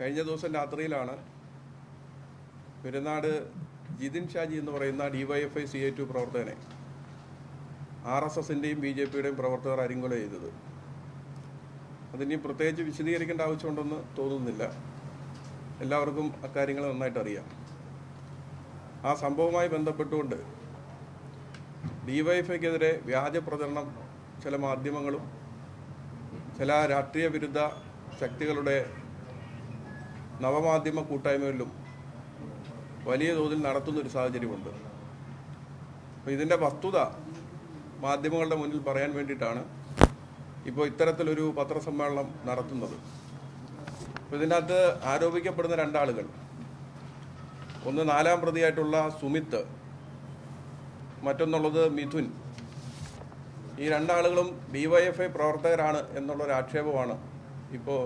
കഴിഞ്ഞ ദിവസം രാത്രിയിലാണ് പെരുന്നാട് ജിതിൻ ഷാജി എന്ന് പറയുന്ന ഡിവൈഎഫ്ഐ സി ഐ ടു പ്രവർത്തകനെ ആർ എസ് എസിന്റെയും ബി ജെ പിയുടെയും പ്രവർത്തകർ അരിങ്കൊല ചെയ്തത്. അതിനി പ്രത്യേകിച്ച് വിശദീകരിക്കേണ്ട ആവശ്യമുണ്ടെന്ന് തോന്നുന്നില്ല. എല്ലാവർക്കും അക്കാര്യങ്ങൾ നന്നായിട്ട് അറിയാം ആ സംഭവവുമായി ബന്ധപ്പെട്ടുകൊണ്ട് ഡിവൈഎഫ്ഐക്കെതിരെ വ്യാജ പ്രചരണം ചില മാധ്യമങ്ങളും ചില രാഷ്ട്രീയ വിരുദ്ധ ശക്തികളുടെ നവമാധ്യമ കൂട്ടായ്മകളിലും വലിയ തോതിൽ നടത്തുന്നൊരു സാഹചര്യമുണ്ട്. അപ്പോൾ ഇതിന്റെ വസ്തുത മാധ്യമങ്ങളുടെ മുന്നിൽ പറയാൻ വേണ്ടിയിട്ടാണ് ഇപ്പോൾ ഇത്തരത്തിലൊരു പത്രസമ്മേളനം നടത്തുന്നത്. അപ്പോൾ ഇതിനകത്ത് ആരോപിക്കപ്പെടുന്ന രണ്ടാളുകൾ. ഒന്ന് നാലാം പ്രതിയായിട്ടുള്ള സുമിത്ത് മറ്റൊന്നുള്ളത് മിഥുൻ. ഈ രണ്ടാളുകളും ഡി വൈ എഫ് ഐ പ്രവർത്തകരാണ് എന്നുള്ളൊരു ആക്ഷേപമാണ് ഇപ്പോൾ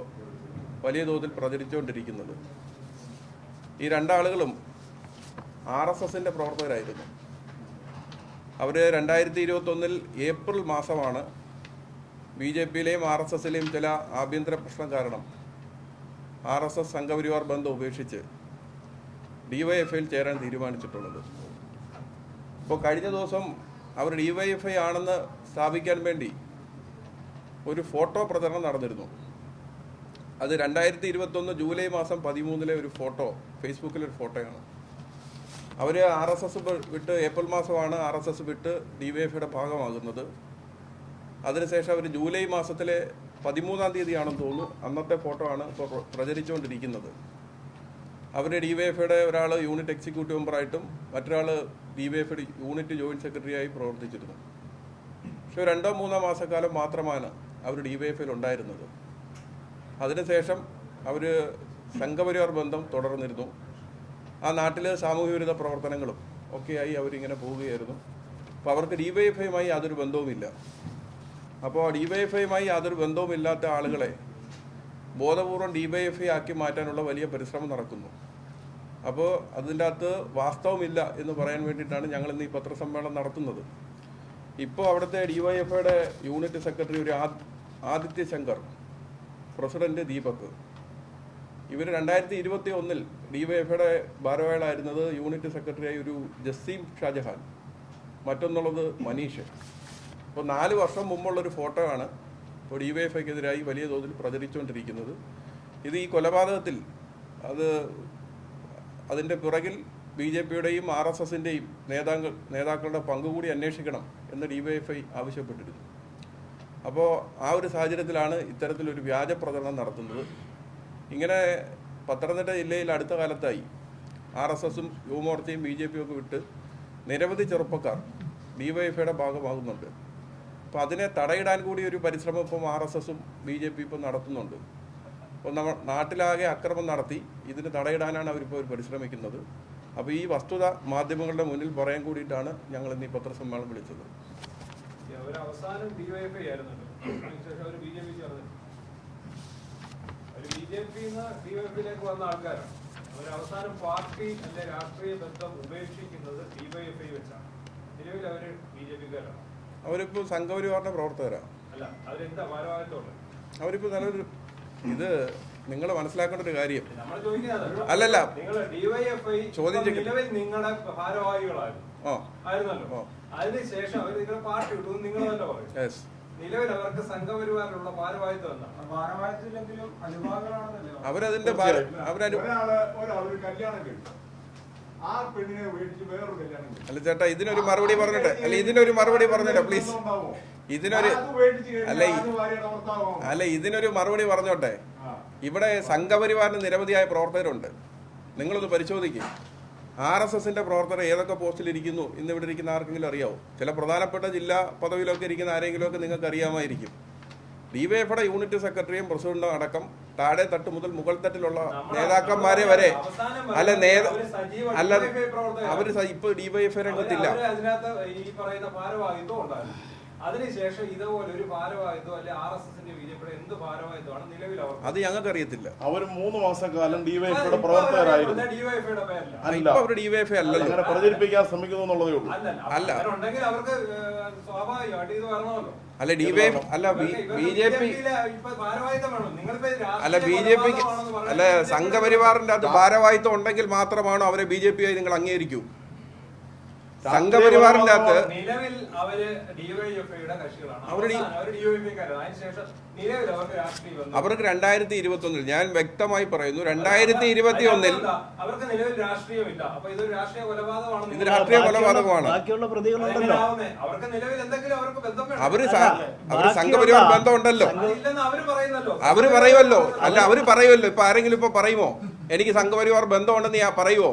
വലിയ തോതിൽ പ്രചരിച്ചുകൊണ്ടിരിക്കുന്നത്. ഈ രണ്ടാളുകളും ആർ എസ് എസിന്റെ പ്രവർത്തകരായിരുന്നു. അവർ രണ്ടായിരത്തി ഇരുപത്തൊന്നിൽ ഏപ്രിൽ മാസമാണ് ബി ജെ പിയിലെയും ആർ എസ് എസിലെയും ചില ആഭ്യന്തര പ്രശ്നം കാരണം ആർ എസ് എസ് സംഘപരിവാർ ബന്ധം ഉപേക്ഷിച്ച് ഡിവൈഎഫ്ഐയിൽ ചേരാൻ തീരുമാനിച്ചിട്ടുള്ളത്. ഇപ്പോൾ കഴിഞ്ഞ ദിവസം അവർ ഡിവൈഎഫ്ഐ ആണെന്ന് സ്ഥാപിക്കാൻ വേണ്ടി ഒരു ഫോട്ടോ പ്രചരണം നടന്നിരുന്നു. അത് രണ്ടായിരത്തി ഇരുപത്തൊന്ന് ജൂലൈ മാസം പതിമൂന്നിലെ ഒരു ഫോട്ടോ ഫേസ്ബുക്കിലെ ഒരു ഫോട്ടോയാണ്. അവർ ആർ എസ് എസ് വിട്ട് ഏപ്രിൽ മാസമാണ് ആർ എസ് എസ് വിട്ട് ഡി വൈ എഫിയുടെ ഭാഗമാകുന്നത്. അതിനുശേഷം അവർ ജൂലൈ മാസത്തിലെ പതിമൂന്നാം തീയതിയാണെന്ന് തോന്നുന്നു. അന്നത്തെ ഫോട്ടോ ആണ് ഇപ്പോൾ പ്ര- പ്രചരിച്ചുകൊണ്ടിരിക്കുന്നത്. അവർ ഡി വൈ എഫിയുടെ ഒരാൾ യൂണിറ്റ് എക്സിക്യൂട്ടീവ് മെമ്പറായിട്ടും മറ്റൊരാൾ ഡി വൈ എഫിയുടെ യൂണിറ്റ് ജോയിന്റ് സെക്രട്ടറിയായി പ്രവർത്തിച്ചിരുന്നു. പക്ഷേ രണ്ടോ മൂന്നോ മാസക്കാലം മാത്രമാണ് അവർ ഡി വൈ എഫിൽ ഉണ്ടായിരുന്നത്. അതിനുശേഷം അവർ സംഘപരിവാർ ബന്ധം തുടർന്നിരുന്നു. ആ നാട്ടിൽ സാമൂഹ്യ വിരുദ്ധ പ്രവർത്തനങ്ങളും ഒക്കെയായി അവരിങ്ങനെ പോവുകയായിരുന്നു. അപ്പോൾ അവർക്ക് ഡി വൈ എഫ് ഐയുമായി യാതൊരു ബന്ധവുമില്ല. അപ്പോൾ ഡി വൈ എഫ് ഐയുമായി യാതൊരു ബന്ധവുമില്ലാത്ത ആളുകളെ ബോധപൂർവം ഡി വൈ എഫ് ഐ ആക്കി മാറ്റാനുള്ള വലിയ പരിശ്രമം നടക്കുന്നു. അപ്പോൾ അതിന്റെ അകത്ത് വാസ്തവമില്ല എന്ന് പറയാൻ വേണ്ടിയിട്ടാണ് ഞങ്ങൾ ഇന്ന് ഈ പത്രസമ്മേളനം നടത്തുന്നത്. ഇപ്പോൾ അവിടുത്തെ ഡി വൈ എഫ് ഐയുടെ യൂണിറ്റ് സെക്രട്ടറി ഒരു ആദ്- ആദിത്യ ശങ്കർ പ്രസിഡന്റ് ദീപക്. ഇവർ രണ്ടായിരത്തി ഇരുപത്തി ഒന്നിൽ ഡിവൈഎഫ്ഐയുടെ ഭാരവാഹികളായിരുന്നത് യൂണിറ്റ് സെക്രട്ടറിയായി ഒരു ജസീം ഷാജഹാൻ മറ്റൊന്നുള്ളത് മനീഷ്. അപ്പോൾ നാല് വർഷം മുമ്പുള്ളൊരു ഫോട്ടോ ആണ് ഇപ്പോൾ ഡിവൈഎഫ്ഐക്കെതിരായി വലിയ തോതിൽ പ്രചരിച്ചുകൊണ്ടിരിക്കുന്നത് ഇത് ഈ കൊലപാതകത്തിൽ അത് അതിന്റെ പിറകിൽ ബി ജെ പിയുടെയും ആർ എസ് എസിന്റെയും നേതാക്കൾ നേതാക്കളുടെ പങ്കുകൂടി അന്വേഷിക്കണം എന്ന് ഡിവൈഎഫ്ഐ ആവശ്യപ്പെട്ടിരുന്നു. അപ്പോൾ ആ ഒരു സാഹചര്യത്തിലാണ് ഇത്തരത്തിലൊരു വ്യാജ പ്രചരണം നടത്തുന്നത്. ഇങ്ങനെ പത്തനംതിട്ട ജില്ലയിൽ അടുത്ത കാലത്തായി ആർ എസ് എസും യുവമോർച്ചയും ബി ജെ പിയും ഒക്കെ വിട്ട് നിരവധി ചെറുപ്പക്കാർ ഡിവൈഎഫ്ഐയുടെ ഭാഗമാകുന്നുണ്ട്. അപ്പോൾ അതിനെ തടയിടാൻ കൂടി ഒരു പരിശ്രമം ഇപ്പം ആർ എസ് എസും ബി ജെ പി ഇപ്പം നടത്തുന്നുണ്ട്. അപ്പോൾ നമ്മൾ നാട്ടിലാകെ അക്രമം നടത്തി ഇതിന് തടയിടാനാണ് അവരിപ്പോൾ ഒരു പരിശ്രമിക്കുന്നത്. അപ്പോൾ ഈ വസ്തുത മാധ്യമങ്ങളുടെ മുന്നിൽ പറയാൻ കൂടിയിട്ടാണ് ഞങ്ങൾ ഇന്ന് ഈ പത്രസമ്മേളനം വിളിച്ചത്. അവർ അവസാനം ഡിവൈഎഫ്ഐ ആയിരുന്നല്ലോ. അതിനുശേഷം അവർ ബി ജെ പി ചേർന്നു അവർ ബി ജെ എഫ് ഡിവൈഎഫ്ഐയിലേക്ക് വന്ന ആൾക്കാരാണ്. അവർ അവസാനം പാർട്ടി അല്ലെ രാഷ്ട്രീയ ബന്ധം ഉപേക്ഷിക്കുന്നത് ഡിവൈഎഫ്ഐ വെച്ചാണ്. നിലവിൽ അവർ ബി ജെ പിക്കാരാണ് അവരിപ്പോ സംഘപരിവാറിന്റെ പ്രവർത്തകരാണ് അല്ല അവരെന്താ ഭാരവാഹിത്വമുള്ളത് അവരിപ്പോ നല്ലൊരു ഇത് നിങ്ങൾ മനസ്സിലാക്കേണ്ട ഒരു കാര്യം. അല്ലല്ല. ചോദ്യം നിങ്ങളുടെ ഭാരവാഹികളായിരുന്നു. ആയിരുന്നല്ലോ. അതിനുശേഷം അവർ നിങ്ങളുടെ പാർട്ടി വിട്ടു. നിങ്ങൾ തന്നെ പറയും. യെസ് നിലവിൽ അവർക്ക് സംഘപരിവാറിലുള്ള ഭാരവാഹിത്വം എന്താണ് ഭാരവാഹിത്വമില്ലെങ്കിലും അനുഭാഗങ്ങളാണല്ലോ അവരതിന്റെ ഒരാൾ ഒരാളൊരു കല്യാണം അല്ല ചേട്ടാ ഇതിനൊരു മറുപടി പറഞ്ഞിട്ട് അല്ല ഇതിനൊരു മറുപടി പറഞ്ഞോട്ടെ പ്ലീസ് ഇതിനൊരു അല്ല അല്ല ഇതിനൊരു മറുപടി പറഞ്ഞോട്ടെ. ഇവിടെ സംഘപരിവാറിന് നിരവധിയായ പ്രവർത്തകരുണ്ട്. നിങ്ങളൊന്ന് പരിശോധിക്കും. ആർ എസ് എസിന്റെ പ്രവർത്തകർ ഏതൊക്കെ പോസ്റ്റിലിരിക്കുന്നു ഇന്ന് ഇവിടെ ഇരിക്കുന്ന ആർക്കെങ്കിലും അറിയാവോ? ചില പ്രധാനപ്പെട്ട ജില്ലാ പദവിയിലൊക്കെ ഇരിക്കുന്ന ആരെങ്കിലുമൊക്കെ നിങ്ങൾക്ക് അറിയാമായിരിക്കും. ഡിവൈഎഫയുടെ യൂണിറ്റ് സെക്രട്ടറിയും പ്രസിഡന്റും അടക്കം താഴെ തട്ട് മുതൽ മുകൾ തട്ടിലുള്ള നേതാക്കന്മാരെ വരെ അല്ല നേത അല്ല അവർ സ- ഇപ്പൊ ഡിവൈഎഫ്ഐ രംഗത്തില്ല. അതിനുശേഷം ഇതുപോലെ ഒരു ഭാരവാഹിത്വം അല്ലെ ആർ എസ് എസിന്റെ ബിജെപിയുടെ എന്ത് ഭാരവാഹിത്വമാണ് നിലവിൽ അവർ അത് ഞങ്ങൾക്ക് അറിയത്തില്ല അവർ മൂന്ന് മാസക്കാലം ഡിവൈഎഫ്ഐയുടെ പ്രവർത്തകരായിരുന്നു. ഡിവൈഎഫ്ഐയുടെ പേരല്ല അല്ല. ഇപ്പൊ അവർ ഡിവൈഎഫ്ഐ അല്ലല്ലോ. അങ്ങനെ പ്രചരിപ്പിക്കാൻ ശ്രമിക്കുന്നു എന്നുള്ളതേ ഉള്ളൂ. അല്ല. ഉണ്ടെങ്കിൽ അവർക്ക് സ്വാഭാവികമായിട്ട് ഇത് വരണമല്ലോ. അല്ല ഡി വൈ അല്ല ബി ജെ പി അല്ല ബി ജെ പിക്ക് അല്ല സംഘപരിവാറിന്റെ അത് ഭാരവാഹിത്വം ഉണ്ടെങ്കിൽ മാത്രമാണോ അവരെ ബി ജെ പി ആയി നിങ്ങൾ അംഗീകരിക്കൂ? സംഘപരിവാറിന്റെ അകത്ത് നിലവിൽ അവർ ഡിവൈഎഫ്ഐയുടെ കക്ഷികളാണ്. അവർക്ക് രാഷ്ട്രീയ ബന്ധം. അവർക്ക് രണ്ടായിരത്തി ഇരുപത്തി ഒന്നിൽ ഞാൻ വ്യക്തമായി പറയുന്നു രണ്ടായിരത്തി ഇരുപത്തി ഒന്നിൽ? അവർക്ക് നിലവിൽ രാഷ്ട്രീയമില്ല. അപ്പൊ ഇതൊരു രാഷ്ട്രീയ കൊലപാതകമാണ് ഇത് രാഷ്ട്രീയ കൊലപാതകമാണ്. ബാക്കിയുള്ള പ്രതികളുണ്ടല്ലോ. അവർക്ക് നിലവിൽ എന്തെങ്കിലും അവർക്ക് ബന്ധം അവർ അവർ സംഘപരിവാർ ബന്ധമുണ്ടല്ലോ. അവർ പറയുന്നല്ലോ. അവർ പറയുമല്ലോ. അല്ല അവർ പറയുമല്ലോ. ഇപ്പൊ ആരെങ്കിലും ഇപ്പൊ പറയുമോ? എനിക്ക് സംഘപരിവാർ ബന്ധമുണ്ടെന്ന് ഞാൻ പറയുമോ?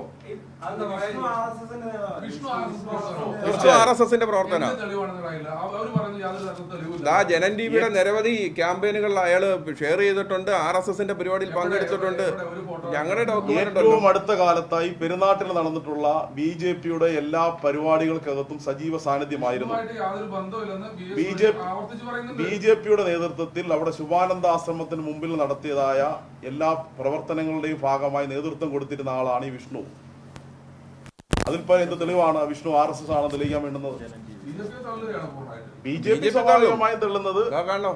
വിഷ്ണു? ആർ എസ് എസിന്റെ പ്രവർത്തന ആ ജനൻ ടിവിയുടെ നിരവധി ക്യാമ്പയിനുകളിൽ അയാൾ ഷെയർ ചെയ്തിട്ടുണ്ട് ആർ എസ് എസിന്റെ പരിപാടിയിൽ പങ്കെടുത്തിട്ടുണ്ട്. ഞങ്ങളുടെ ഏറ്റവും അടുത്ത കാലത്തായി പെരുന്നാട്ടിൽ നടന്നിട്ടുള്ള ബി ജെ പിയുടെ എല്ലാ പരിപാടികൾക്കകത്തും സജീവ സാന്നിധ്യമായിരുന്നു. ബി ജെ ആവർത്തിച്ച് പറയുന്നുണ്ട്. ബി ജെ പിയുടെ നേതൃത്വത്തിൽ അവിടെ ശുഭാനന്ദ ആശ്രമത്തിന് മുമ്പിൽ നടത്തിയതായ എല്ലാ പ്രവർത്തനങ്ങളുടെയും ഭാഗമായി നേതൃത്വം കൊടുത്തിരുന്ന ആളാണ് ഈ വിഷ്ണു. അതിൽപ്പോ എന്ത് തെളിവാണ്? വിഷ്ണു ആർ എസ് എസ് ആണ് തെളിയിക്കാൻ വേണ്ടുന്നത്? ബി ജെ പി സ്വാഭാവികമായും തെള്ളുന്നത്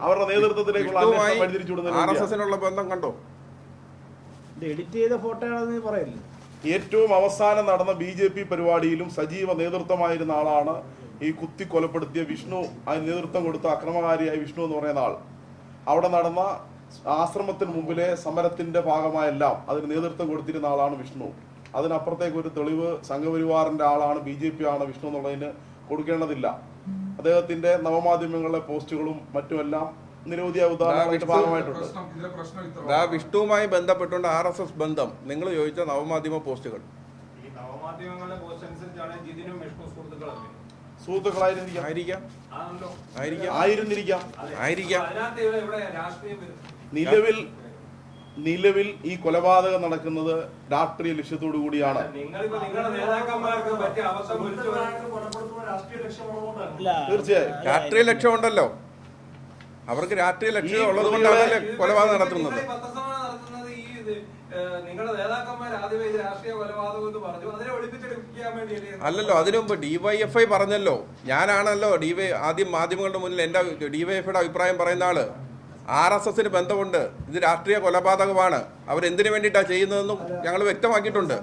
അവരുടെ നേതൃത്വത്തിലേക്കുള്ള അന്വേഷണം വഴിതിരിച്ചുവിടുന്നതിന് ആർ എസ് എസിനുള്ള ബന്ധം കണ്ടോ? എഡിറ്റ് ചെയ്ത ഫോട്ടോ ആണെന്ന് പറയല്ലേ? ഏറ്റവും അവസാനം നടന്ന ബി ജെ പി പരിപാടിയിലും സജീവ നേതൃത്വമായിരുന്ന ആളാണ് ഈ കുത്തി കൊലപ്പെടുത്തിയ വിഷ്ണു. അതിന് നേതൃത്വം കൊടുത്ത അക്രമകാരിയായ വിഷ്ണു എന്ന് പറയുന്ന ആൾ. അവിടെ നടന്ന ആശ്രമത്തിന് മുമ്പിലെ സമരത്തിന്റെ ഭാഗമായെല്ലാം അതിന് നേതൃത്വം കൊടുത്തിരുന്ന ആളാണ് വിഷ്ണു. അതിനപ്പുറത്തേക്ക് ഒരു തെളിവ് സംഘപരിവാറിന്റെ ആളാണ് ബി ജെ പി ആണ് വിഷ്ണു എന്നുള്ളതിന് കൊടുക്കേണ്ടതില്ല. അദ്ദേഹത്തിന്റെ നവമാധ്യമങ്ങളിലെ പോസ്റ്റുകളും മറ്റുമെല്ലാം നിരവധിയായ ഉദാഹരണങ്ങളുടെ ഭാഗമായിട്ടുണ്ട്. ദാ വിഷ്ണുവുമായി ബന്ധപ്പെട്ടുകൊണ്ട് ആർ എസ് എസ് ബന്ധം. നിങ്ങൾ ചോദിച്ച നവമാധ്യമ പോസ്റ്റുകൾ. സുഹൃത്തുക്കളായിരുന്നിരിക്കാം ആയിരിക്കാം. ആയിരുന്നിരിക്കാം. ആയിരിക്കാം. നിലവിൽ നിലവിൽ ഈ കൊലപാതകം നടക്കുന്നത് രാഷ്ട്രീയ ലക്ഷ്യത്തോടു കൂടിയാണ്. തീർച്ചയായും. രാഷ്ട്രീയ ലക്ഷ്യമുണ്ടല്ലോ. അവർക്ക് രാഷ്ട്രീയ ലക്ഷ്യം ഉള്ളത് കൊണ്ടാണല്ലേ കൊലപാതകം നടത്തുന്നത്. അല്ലല്ലോ അതിനു മുമ്പ് ഡിവൈഎഫ്ഐ പറഞ്ഞല്ലോ. ഞാനാണല്ലോ ഡിവൈ ആദ്യം മാധ്യമങ്ങളുടെ മുന്നിൽ എന്റെ ഡിവൈഎഫ്ഐയുടെ അഭിപ്രായം പറയുന്ന ആൾ. ആർ എസ് എസിന് ബന്ധമുണ്ട്. ഇത് രാഷ്ട്രീയ കൊലപാതകമാണ്. അവരെന്തിനു വേണ്ടിയിട്ടാണ് ചെയ്യുന്നതെന്നും ഞങ്ങൾ വ്യക്തമാക്കിയിട്ടുണ്ട്.